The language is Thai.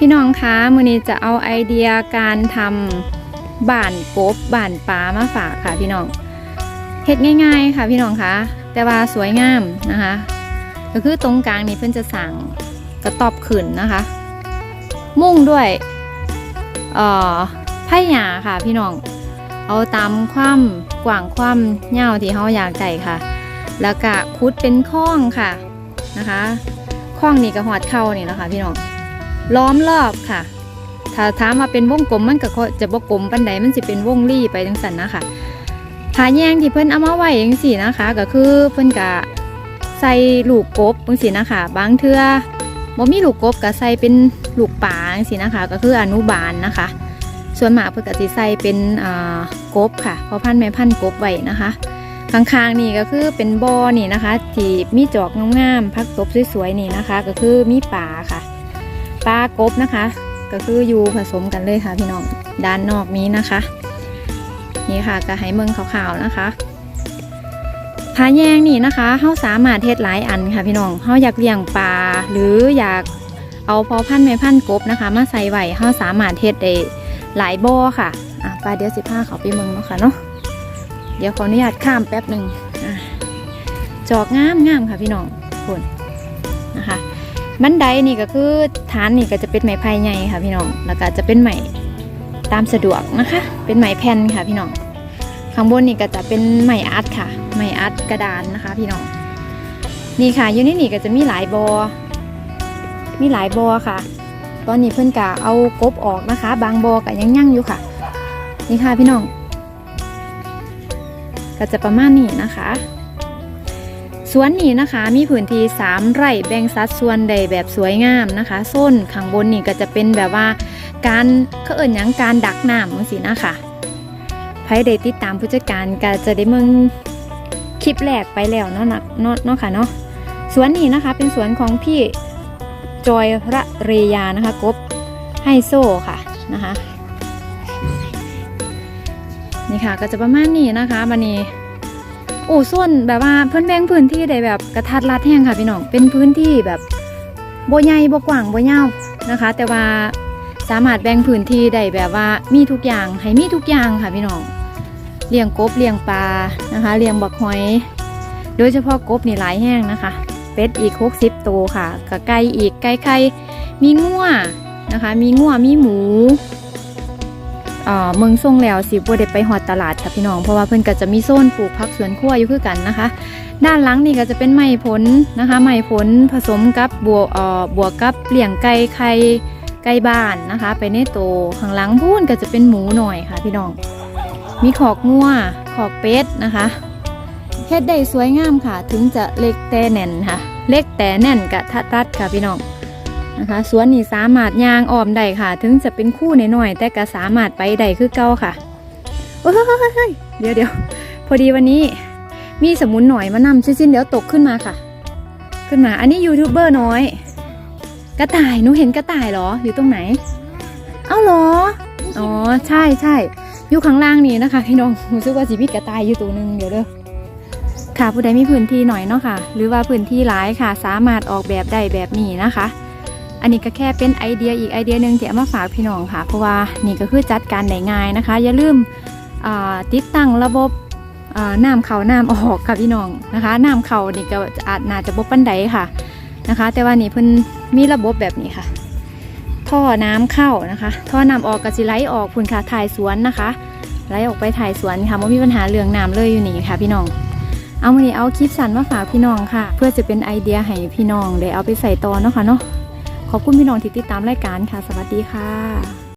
พี่น้องคะมือนี้จะเอาไอเดียการทำบ้านกบบ้านปลามาฝากค่ะพี่น้องเฮ็ดง่ายๆค่ะพี่น้องคะแต่ว่าสวยงามนะคะ ก็คือตรงกลางนี่เพิ่อนจะสั่งกระตอบขึ้นนะคะ มุ่งด้วยเอ่อไผ่หยาค่ะพี่น้องเอาตามความกว้างความยาวที่เขาอยากได้ค่ะ แล้วก็คุดเป็นข้องค่ะนะคะข้องนี่ก็หอดเข่านี่นะคะพี่น้อง ล้อมรอบค่ะ ถ้าถามมาเป็นวงกลมมันก็จะบกลมปันใดมันสิเป็นวงรีไปจังสันนะคะผาแยงที่เพิ่นเอามาไว้จังสี่นะคะ ก็คือเพิ่นกะใส่ลูกกบจังสี่นะคะ บางเทื่อบ่มีลูกกบก็ใส่เป็นลูกป่าจังสี่นะคะ ก็คืออนุบาลนะคะ ส่วนมากเพิ่นก็สิใส่เป็นกบค่ะเพราะพันธ์แม่พันธ์กบไว้นะคะข้างๆนี่ก็คือเป็นบ่อนี่นะคะที่มีจอกงามๆพักตบสวยๆนี่นะคะ ก็คือมีป่าค่ะ ปลากบนะคะ ก็คืออยู่ผสมกันเลยค่ะพี่น้องด้านนอกนี้นะคะ นี่ค่ะก็ให้เมืองขาวๆนะคะผาแยงนี่นะคะเขาสามารถเทศหลายอันค่ะพี่น้องเขาอยากเลี้ยงปลาหรืออยากเอาพอพันธุ์แม่พันธุ์กบนะคะ มาใส่ไว้เขาสามารถเทศได้หลายบ่อค่ะอะปลาเดี๋ยวสิบห้าเขาไปเมืองเนาะค่ะเนาะเดี๋ยวขออนุญาตข้ามแป๊บหนึ่งอจอกงามงามค่ะพี่น้องคนนะคะ บันไดนี่ก็คือฐานนี่ก็จะเป็นไม้ไผ่ใหญ่ค่ะพี่น้อง แล้วก็จะเป็นไม้ตามสะดวกนะคะ เป็นไม้แผ่นค่ะพี่น้อง ข้างบนนี่ก็จะเป็นไม้อัดค่ะ ไม้อัดกระดานนะคะพี่น้อง นี่ค่ะอยู่ในนี่ก็จะมีหลายบอมีหลายบอค่ะ ตอนนี้เพื่อนกะเอากบออกนะคะ บางบอกะยังยั่งอยู่ค่ะ นี่ค่ะพี่น้อง ก็จะประมาณนี้นะคะ สวนนี้นะคะมีพื้นที่3ไร่แบ่งสัดส่วนได้แบบสวยงามนะคะโซนข้างบนนี่ก็จะเป็นแบบว่าการเขาเอิ่นยังการดักน้ำจังซี่นะคะใครได้ติดตามผู้จัดการก็จะได้มึงคลิปแรกไปแล้วเนาะนะเนาะเนาะค่ะเนาะสวนนี้นะคะเป็นสวนของพี่จอยระเรยานะคะกบไฮโซค่ะนะคะนี่ค่ะก็จะประมาณนี้นะคะวันนี้ โอ้ส่วนแบบว่าเพิ่อนแบ่งพื้นที่ได้แบบกระทัดรัดแห้งค่ะพี่น้องเป็นพื้นที่แบบโบใหญ่โบกว้างโบยาวนะคะ แต่ว่าสามารถแบ่งพื้นที่ได้แบบว่ามีทุกอย่างให้มีทุกอย่างค่ะพี่น้องเลี้ยงกบเลี้ยงปลานะคะเลี้ยงบักหอย โดยเฉพาะกบนี่หลายแห้งนะคะเป็ดอีก60ตัวค่ะกับไก่อีกไก่ไข่มีงัวนะคะ มีงัวมีหมู เมืองทรงแล้วสิบ่ได้ไปฮอดตลาดค่ะพี่น้อง เพราะว่าเพิ่นก็จะมีโซนปลูกผักสวนครัวอยู่คือกันนะคะ ด้านหลังนี่ก็จะเป็นไม้ผลนะคะ ไม้ผลผสมกับบัวเอ่อบวกกับเลี้ยงไก่ไข่ไก่บ้านนะคะ ไปในโตข้างหลังพูนก็จะเป็นหมูหน่อยค่ะพี่น้อง มีขอกงัวขอกเป็ดนะคะเฮ็ดได้สวยงามค่ะ ถึงจะเล็กแต่แน่นค่ะ เล็กแต่แน่นกะทัดรัดค่ะพี่น้อง นะคะสวนนี่สามารถย่างอ้อมได้ค่ะ ถึงจะเป็นคู่น้อยๆแต่ก็สามารถไปได้คือเก่าค่ะเฮ้ยเดี๋ยวเดี๋ยวพอดีวันนี้มีสมุนหน่อยมานำชิ้นๆเดี๋ยวตกขึ้นมาค่ะ ขึ้นมาอันนี้ยูทูบเบอร์น้อย กระต่ายหนูเห็นกระต่ายเหรออยู่ตรงไหน เอ้าเหรออ๋อใช่ใช่อยู่ข้างล่างนี่นะคะพี่น้องรู้สึกว่าสีมีกระต่ายอยู่ตัวหนึ่งเดี๋ยวเด้อค่ะผู้ใดมีพื้นที่หน่อยเนาะค่ะ หรือว่าพื้นที่หลายค่ะ สามารถออกแบบได้แบบนี้นะคะ อันนี้ก็แค่เป็นไอเดียอีกไอเดียหนึ่งที่เอามาฝากพี่น้องค่ะ เพราะว่านี่ก็คือจัดการได้ง่ายนะคะ อย่าลืมติดตั้งระบบน้ำเขาน้ำออกค่ะพี่น้องนะคะน้ำเขานี่ก็อาจน่าจะบบปันไดค่ะนะคะ แต่ว่านี่เพิ่นมีระบบแบบนี้ค่ะ ท่อน้ำเข้านะคะ ท่อน้ำออกก็สิไหลออกพุ่นค่ะถ่ายสวนนะคะไหลออกไปถ่ายสวนค่ะไม่มีปัญหาเรื่องน้ำเลยอยู่นี่ค่ะ พี่น้อง เอาวันนี้เอาคลิปสั้นมาฝากพี่น้องค่ะ เพื่อจะเป็นไอเดียให้พี่น้องได้เอาไปใส่ต่อเนาะค่ะเนาะ ขอบคุณพี่น้องที่ติดตามรายการค่ะ สวัสดีค่ะ